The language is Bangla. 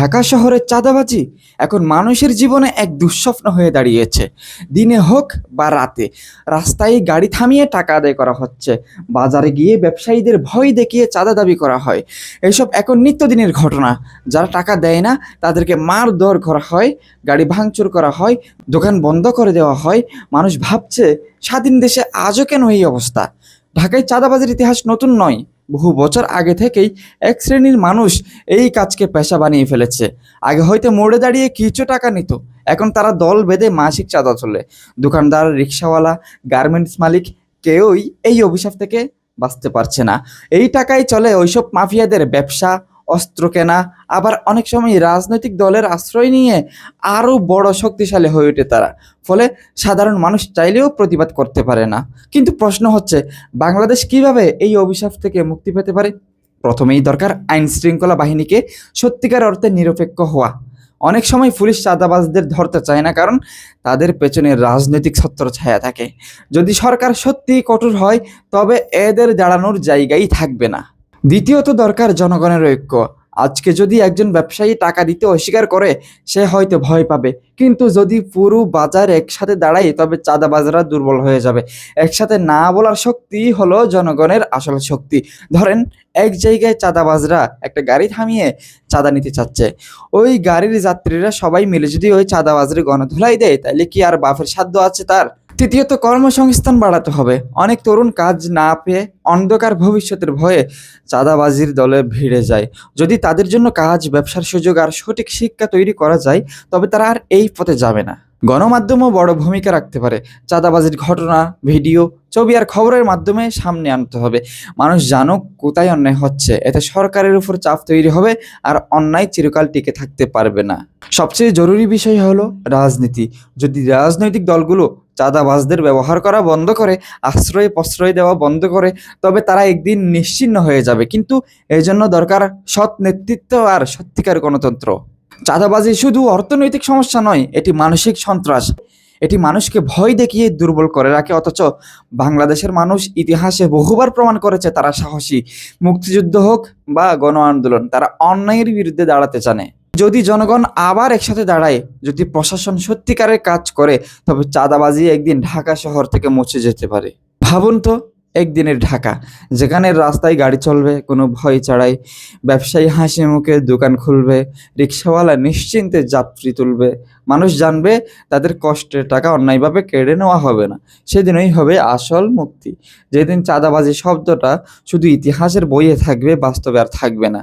ঢাকা শহরের চাঁদাবাজি এখন মানুষের জীবনে এক দুঃস্বপ্ন হয়ে দাঁড়িয়েছে। দিনে হোক বা রাতে, রাস্তায় গাড়ি থামিয়ে টাকা আদায় করা হচ্ছে, বাজারে গিয়ে ব্যবসায়ীদের ভয় দেখিয়ে চাঁদা দাবি করা হয়। এসব এখন নিত্যদিনের ঘটনা। যারা টাকা দেয় না, তাদেরকে মারধর করা হয়, গাড়ি ভাঙচুর করা হয়, দোকান বন্ধ করে দেওয়া হয়। মানুষ ভাবছে, স্বাধীন দেশে আজও কেন এই অবস্থা? ঢাকায় চাঁদাবাজির ইতিহাস নতুন নয়। বহু বছর আগে থেকেই এক শ্রেণির মানুষ এই কাজকে পেশা বানিয়ে ফেলেছে। আগে হয়তো মোড়ে দাঁড়িয়ে কিছু টাকা নিত, এখন তারা দল বেঁধে মাসিক চাঁদা চলে দোকানদার, রিক্সাওয়ালা, গার্মেন্টস মালিক কেউই এই অভিশাপ থেকে বাঁচতে পারছে না। এই টাকায় চলে ওইসব মাফিয়াদের ব্যবসা অস্ত্র কেনা, আবার অনেক সময় রাজনৈতিক দলের আশ্রয় নিয়ে আরও বড় শক্তিশালী হয়ে ওঠে তারা। ফলে সাধারণ মানুষ চাইলেও প্রতিবাদ করতে পারে না। কিন্তু প্রশ্ন হচ্ছে, বাংলাদেশ কীভাবে এই অভিশাপ থেকে মুক্তি পেতে পারে? প্রথমেই দরকার আইন শৃঙ্খলা বাহিনীকে সত্যিকার অর্থে নিরপেক্ষ হওয়া। অনেক সময় পুলিশ চাঁদাবাজদের ধরতে চায় না, কারণ তাদের পেছনে রাজনৈতিক ছত্র ছায়া থাকে। যদি সরকার সত্যিই কঠোর হয়, তবে এদের দাঁড়ানোর জায়গাই থাকবে না। দ্বিতীয়ত দরকার জনগণের ঐক্য। আজকে যদি একজন ব্যবসায়ী টাকা দিতে অস্বীকার করে, সে হয়তো ভয় পাবে। কিন্তু যদি পুরো বাজার একসাথে দাঁড়ায়, তবে চাঁদাবাজরা দুর্বল হয়ে যাবে। একসাথে না বলার শক্তি হলো জনগণের আসল শক্তি। ধরেন, এক জায়গায় চাঁদাবাজরা একটা গাড়ি থামিয়ে চাঁদা নিতে চাচ্ছে। ওই গাড়ির যাত্রীরা সবাই মিলে যদি ওই চাঁদাবাজরে গণধোলাই দেয়, তাহলে কি আর বাফের সাধ্য আছে তার? তৃতীয়ত কর্মসংস্থান বাড়াতে হবে। অনেক তরুণ কাজ না পেয়ে অন্ধকার ভবিষ্যতের ভয়ে চাঁদাবাজির দলে ভিড়ে যায়। যদি তাদের জন্য কাজ, ব্যবসার সুযোগ আর সঠিক শিক্ষা তৈরি করা যায়, তবে তারা আর এই পথে যাবে না। গণমাধ্যমও বড় ভূমিকা রাখতে পারে। চাঁদাবাজির ঘটনা, ভিডিও, ছবি আর খবরের মাধ্যমে সামনে আনতে হবে। মানুষ জানুক কোথায় অন্যায় হচ্ছে। এতে সরকারের উপর চাপ তৈরি হবে আর অন্যায় চিরকাল টিকে থাকতে পারবে না। সবচেয়ে জরুরি বিষয় হলো রাজনীতি। যদি রাজনৈতিক দলগুলো চাঁদাবাজদের ব্যবহার করা বন্ধ করে, আশ্রয় প্রশ্রয় দেওয়া বন্ধ করে, তবে তারা একদিন নিশ্চিন্ন হয়ে যাবে। কিন্তু এই জন্য দরকার সৎ নেতৃত্ব আর সত্যিকার গণতন্ত্র। চাঁদাবাজি শুধু অর্থনৈতিক সমস্যা নয়, এটি মানসিক সন্ত্রাস। এটি মানুষকে ভয় দেখিয়ে দুর্বল করে রাখে, অথচ বাংলাদেশের মানুষ ইতিহাসে বহুবার প্রমাণ করেছে তারা সাহসী। মুক্তিযুদ্ধ হোক বা গণ আন্দোলন তারা অন্যায়ের বিরুদ্ধে দাঁড়াতে জানে। যদি জনগণ আবার একসাথে দাঁড়ায়, যদি প্রশাসন সত্যিকারের কাজ করে, তবে চাঁদাবাজি একদিন ঢাকা শহর থেকে মুছে যেতে পারে। ভাবুন তো, একদিনের ঢাকা, যেখানে রাস্তায় গাড়ি চলবে, কোনো ভয় ছাড়াই ব্যবসায়ী হাসি মুখে দোকান খুলবে, রিক্সাওয়ালা নিশ্চিন্তে যাত্রী তুলবে, মানুষ জানবে তাদের কষ্টের টাকা অন্যায়ভাবে কেড়ে নেওয়া হবে না। সেদিনই হবে আসল মুক্তি। যেদিন চাঁদাবাজি শব্দটা শুধু ইতিহাসের বইয়ে থাকবে, বাস্তবে আর থাকবে না।